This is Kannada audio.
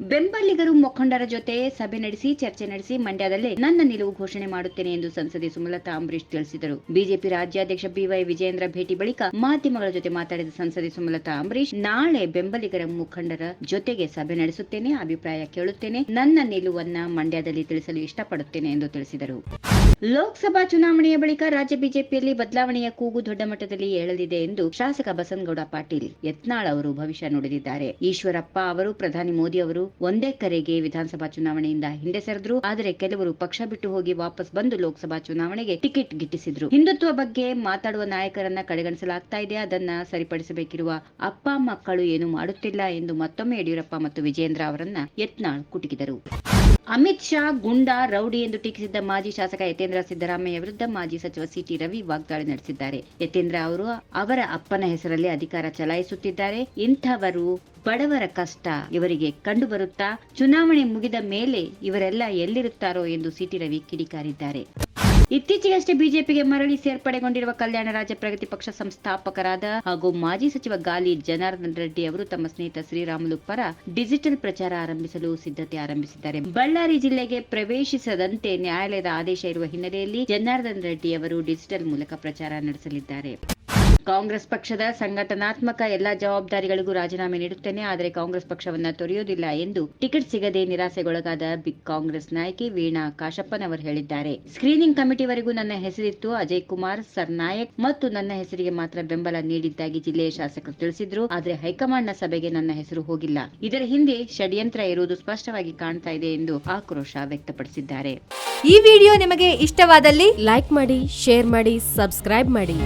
ಬೆಂಬಲಿಗರು ಮುಖಂಡರ ಜೊತೆ ಸಭೆ ನಡೆಸಿ, ಚರ್ಚೆ ನಡೆಸಿ ಮಂಡ್ಯದಲ್ಲಿ ನನ್ನ ನಿಲುವು ಘೋಷಣೆ ಮಾಡುತ್ತೇನೆ ಎಂದು ಸಂಸದೆ ಸುಮಲತಾ ಅಂಬರೀಶ್ ತಿಳಿಸಿದರು. ಬಿಜೆಪಿ ರಾಜ್ಯಾಧ್ಯಕ್ಷ ಬಿವೈ ವಿಜಯೇಂದ್ರ ಭೇಟಿ ಬಳಿಕ ಮಾಧ್ಯಮಗಳ ಜೊತೆ ಮಾತಾಡಿದ ಸಂಸದೆ ಸುಮಲತಾ ಅಂಬರೀಶ್ ನಾಳೆ ಬೆಂಬಲಿಗರ ಮುಖಂಡರ ಜೊತೆಗೆ ಸಭೆ ನಡೆಸುತ್ತೇನೆ, ಅಭಿಪ್ರಾಯ ಕೇಳುತ್ತೇನೆ, ನನ್ನ ನಿಲುವನ್ನ ಮಂಡ್ಯದಲ್ಲಿ ತಿಳಿಸಲು ಇಷ್ಟಪಡುತ್ತೇನೆ ಎಂದು ತಿಳಿಸಿದರು. ಲೋಕಸಭಾ ಚುನಾವಣೆಯ ಬಳಿಕ ರಾಜ್ಯ ಬಿಜೆಪಿಯಲ್ಲಿ ಬದಲಾವಣೆಯ ಕೂಗು ದೊಡ್ಡ ಮಟ್ಟದಲ್ಲಿ ಏಳಲಿದೆ ಎಂದು ಶಾಸಕ ಬಸನಗೌಡ ಪಾಟೀಲ್ ಯತ್ನಾಳ್ ಅವರು ಭವಿಷ್ಯ ನುಡಿದಿದ್ದಾರೆ. ಈಶ್ವರಪ್ಪ ಅವರು, ಪ್ರಧಾನಿ ಮೋದಿ ಅವರು ಒಂದೇ ಕರೆಗೆ ವಿಧಾನಸಭಾ ಚುನಾವಣೆಯಿಂದ ಹಿಂದೆ ಸರಿದ್ರು. ಆದರೆ ಕೆಲವರು ಪಕ್ಷ ಬಿಟ್ಟು ಹೋಗಿ ವಾಪಸ್ ಬಂದು ಲೋಕಸಭಾ ಚುನಾವಣೆಗೆ ಟಿಕೆಟ್ ಗಿಟ್ಟಿಸಿದ್ರು. ಹಿಂದುತ್ವ ಬಗ್ಗೆ ಮಾತಾಡುವ ನಾಯಕರನ್ನ ಕಡೆಗಣಿಸಲಾಗ್ತಾ ಇದೆ. ಅದನ್ನ ಸರಿಪಡಿಸಬೇಕಿರುವ ಅಪ್ಪ, ಮಕ್ಕಳು ಏನು ಮಾಡುತ್ತಿಲ್ಲ ಎಂದು ಮತ್ತೊಮ್ಮೆ ಯಡಿಯೂರಪ್ಪ ಮತ್ತು ವಿಜೇಂದ್ರ ಅವರನ್ನ ಯತ್ನಾಳ್ ಕುಟುಕಿದರು. ಅಮಿತ್ ಶಾ ಗುಂಡಾ, ರೌಡಿ ಎಂದು ಟೀಕಿಸಿದ್ದ ಮಾಜಿ ಶಾಸಕ ಯತೇಂದ್ರ ಸಿದ್ದರಾಮಯ್ಯ ವಿರುದ್ಧ ಮಾಜಿ ಸಚಿವ ಸಿಟಿ ರವಿ ವಾಗ್ದಾಳಿ ನಡೆಸಿದ್ದಾರೆ. ಯತೇಂದ್ರ ಅವರು ಅವರ ಅಪ್ಪನ ಹೆಸರಲ್ಲಿ ಅಧಿಕಾರ ಚಲಾಯಿಸುತ್ತಿದ್ದಾರೆ. ಇಂಥವರು ಬಡವರ ಕಷ್ಟ ಇವರಿಗೆ ಕಂಡು ಬರುತ್ತಾ ಚುನಾವಣೆ ಮುಗಿದ ಮೇಲೆ ಇವರೆಲ್ಲ ಎಲ್ಲಿರುತ್ತಾರೋ ಎಂದು ಸಿಟಿ ರವಿ ಕಿಡಿಕಾರಿದ್ದಾರೆ. ಇತ್ತೀಚೆಗಷ್ಟೇ ಬಿಜೆಪಿಗೆ ಮರಳಿ ಸೇರ್ಪಡೆಗೊಂಡಿರುವ ಕಲ್ಯಾಣ ರಾಜ್ಯ ಪ್ರಗತಿ ಪಕ್ಷ ಸಂಸ್ಥಾಪಕರಾದ ಹಾಗೂ ಮಾಜಿ ಸಚಿವ ಗಾಲಿ ಜನಾರ್ದನ್ ರೆಡ್ಡಿ ಅವರು ತಮ್ಮ ಸ್ನೇಹಿತ ಶ್ರೀರಾಮುಲು ಪರ ಡಿಜಿಟಲ್ ಪ್ರಚಾರ ಆರಂಭಿಸಲು ಸಿದ್ಧತೆ ಆರಂಭಿಸಿದ್ದಾರೆ. ಬಳ್ಳಾರಿ ಜಿಲ್ಲೆಗೆ ಪ್ರವೇಶಿಸದಂತೆ ನ್ಯಾಯಾಲಯದ ಆದೇಶ ಇರುವ ಹಿನ್ನೆಲೆಯಲ್ಲಿ ಜನಾರ್ದನ್ ರೆಡ್ಡಿ ಅವರು ಡಿಜಿಟಲ್ ಮೂಲಕ ಪ್ರಚಾರ ನಡೆಸಲಿದ್ದಾರೆ. ಕಾಂಗ್ರೆಸ್ ಪಕ್ಷದ ಸಂಘಟನಾತ್ಮಕ ಎಲ್ಲಾ ಜವಾಬ್ದಾರಿಗಳಿಗೂ ರಾಜೀನಾಮೆ ನೀಡುತ್ತೇನೆ. ಆದರೆ ಕಾಂಗ್ರೆಸ್ ಪಕ್ಷವನ್ನ ತೊರೆಯುವುದಿಲ್ಲ ಎಂದು ಟಿಕೆಟ್ ಸಿಗದೆ ನಿರಾಸೆಗೊಳಗಾದ ಬಿಗ್ ಕಾಂಗ್ರೆಸ್ ನಾಯಕಿ ವೀಣಾ ಕಾಶಪ್ಪನವರು ಹೇಳಿದ್ದಾರೆ. ಸ್ಕ್ರೀನಿಂಗ್ ಕಮಿಟಿವರೆಗೂ ನನ್ನ ಹೆಸರಿತ್ತು ಅಜಯ್ ಕುಮಾರ್ ಸರ್ ನಾಯಕ್ ಮತ್ತು ನನ್ನ ಹೆಸರಿಗೆ ಮಾತ್ರ ಬೆಂಬಲ ನೀಡಿದ್ದಾಗಿ ಜಿಲ್ಲೆಯ ಶಾಸಕರು ತಿಳಿಸಿದ್ರು. ಆದರೆ ಹೈಕಮಾಂಡ್ನ ಸಭೆಗೆ ನನ್ನ ಹೆಸರು ಹೋಗಿಲ್ಲ. ಇದರ ಹಿಂದೆ ಷಡ್ಯಂತ್ರ ಇರುವುದು ಸ್ಪಷ್ಟವಾಗಿ ಕಾಣ್ತಾ ಇದೆ ಎಂದು ಆಕ್ರೋಶ ವ್ಯಕ್ತಪಡಿಸಿದ್ದಾರೆ. ಈ ವಿಡಿಯೋ ನಿಮಗೆ ಇಷ್ಟವಾದಲ್ಲಿ ಲೈಕ್ ಮಾಡಿ, ಶೇರ್ ಮಾಡಿ, ಸಬ್ಸ್ಕ್ರೈಬ್ ಮಾಡಿ.